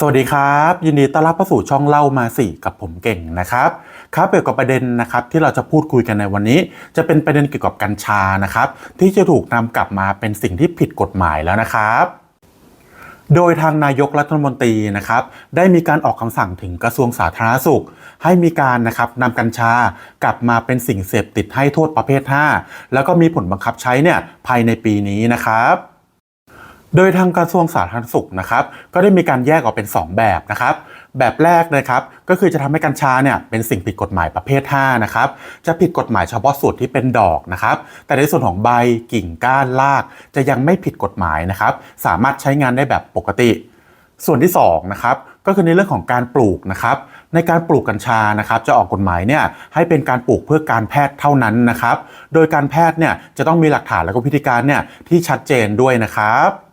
สวัสดีครับ ยินดีต้อนรับเข้าสู่ช่องเล่ามาสิกับผมเก่งนะครับครับเกี่ยวกับประเด็นนะครับที่เราจะพูดคุยกันในวันนี้ จะเป็นประเด็นเกี่ยวกับกัญชานะครับที่จะถูกนำกลับมาเป็นสิ่งที่ผิดกฎหมายแล้วนะครับโดยทางนายกรัฐมนตรีนะครับได้มีการออกคำสั่งถึงกระทรวงสาธารณสุข ให้มีการนะครับนำกัญชากลับมาเป็นสิ่งเสพติดให้โทษประเภท 5 แล้วก็มีผลบังคับใช้เนี่ยภายในปีนี้นะครับ โดยทางกระทรวงสาธารณสุขนะครับก็ได้มีการแยกออกเป็น 2 แบบนะครับ แบบแรกนะครับก็คือจะทำให้กัญชาเนี่ยเป็นสิ่งผิดกฎหมายประเภท5นะครับจะผิดกฎหมายเฉพาะส่วนที่เป็นดอกนะครับแต่ในส่วนของใบกิ่งก้านราก จะยังไม่ผิดกฎหมายนะครับสามารถใช้งานได้แบบปกติ ส่วนที่2นะครับก็คือในเรื่องของการปลูกนะครับในการปลูกกัญชานะครับจะออกกฎหมายเนี่ยให้เป็นการปลูกเพื่อการแพทย์เท่านั้นนะครับโดยการแพทย์เนี่ยจะต้องมีหลักฐานและก็พิธีการเนี่ยที่ชัดเจนด้วยนะครับ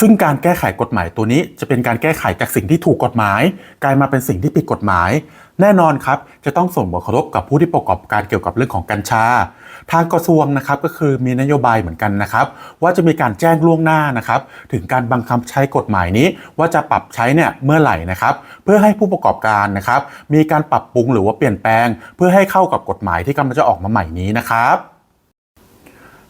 ซึ่งการแก้ไขกฎหมายตัวนี้จะเป็นการแก้ไขจากสิ่งที่ถูกกฎหมาย กลายมาเป็นสิ่งที่ผิดกฎหมาย แน่นอนครับ จะต้องส่งผลกระทบกับผู้ที่ประกอบการเกี่ยวกับเรื่องของกัญชา ทางกระทรวงนะครับก็คือมีนโยบายเหมือนกันนะครับ ว่าจะมีการแจ้งล่วงหน้านะครับ ถึงการบังคับใช้กฎหมายนี้ ว่าจะปรับใช้เนี่ยเมื่อไหร่นะครับ เพื่อให้ผู้ประกอบการนะครับ มีการปรับปรุงหรือว่าเปลี่ยนแปลง เพื่อให้เข้ากับกฎหมายที่กำลังจะออกมาใหม่นี้นะครับ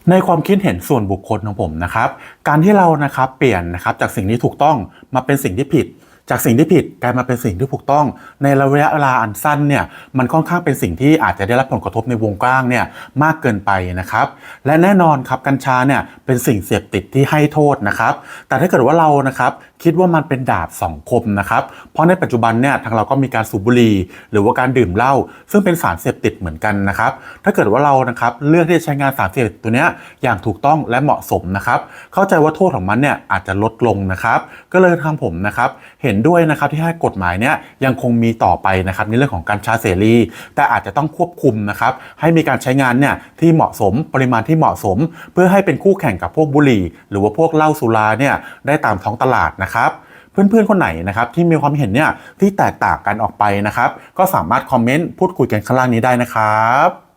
ในความคิดเห็นส่วนบุคคลของผมนะครับ การที่เรานะครับเปลี่ยนนะครับจากสิ่งที่ถูกต้องมาเป็นสิ่งที่ผิด จากสิ่งที่ผิดกลายมาเป็นสิ่งที่ถูกต้อง ในระยะเวลาอันสั้นเนี่ยมันค่อนข้างเป็นสิ่งที่อาจจะได้รับผลกระทบในวงกว้างเนี่ยมากเกินไปนะครับ และแน่นอนครับกัญชาเนี่ยเป็นสิ่งเสพติดที่ให้โทษนะครับ แต่ถ้าเกิดว่าเรานะครับคิดว่ามันเป็นดาบสองคมนะครับเพราะในปัจจุบันเนี่ยทางเราก็มีการสูบบุหรี่หรือว่าการดื่มเหล้าซึ่งเป็นสารเสพติดเหมือนกันนะครับ ถ้าเกิดว่าเรานะครับเลือกที่จะใช้งานสารเสพติดตัวเนี้ยอย่างถูกต้องและเหมาะสมนะครับ เข้าใจว่าโทษของมันเนี่ยอาจจะลดลงนะครับ ก็เลยทางผมนะครับเห็นห็นด้วยนะครับที่ให้กฎหมายเนี่ยยังคงมีต่อไปนะครับในเรื่องของการชาเสรี แต่อาจจะต้องควบคุมนะครับให้มีการใช้งานเนี่ยที่เหมาะสมปริมาณที่เหมาะสม เพื่อให้เป็นคู่แข่งกับพวกบุหรี่ หรือว่าพวกเหล้าสุราเนี่ยได้ตามท้องตลาดนะครับเพื่อนๆ คนไหนนะครับที่มีความเห็นเนี่ยที่แตกต่างกันออกไปนะครับ ก็สามารถคอมเมนต์พูดคุยกันข้างล่างนี้ได้นะครับ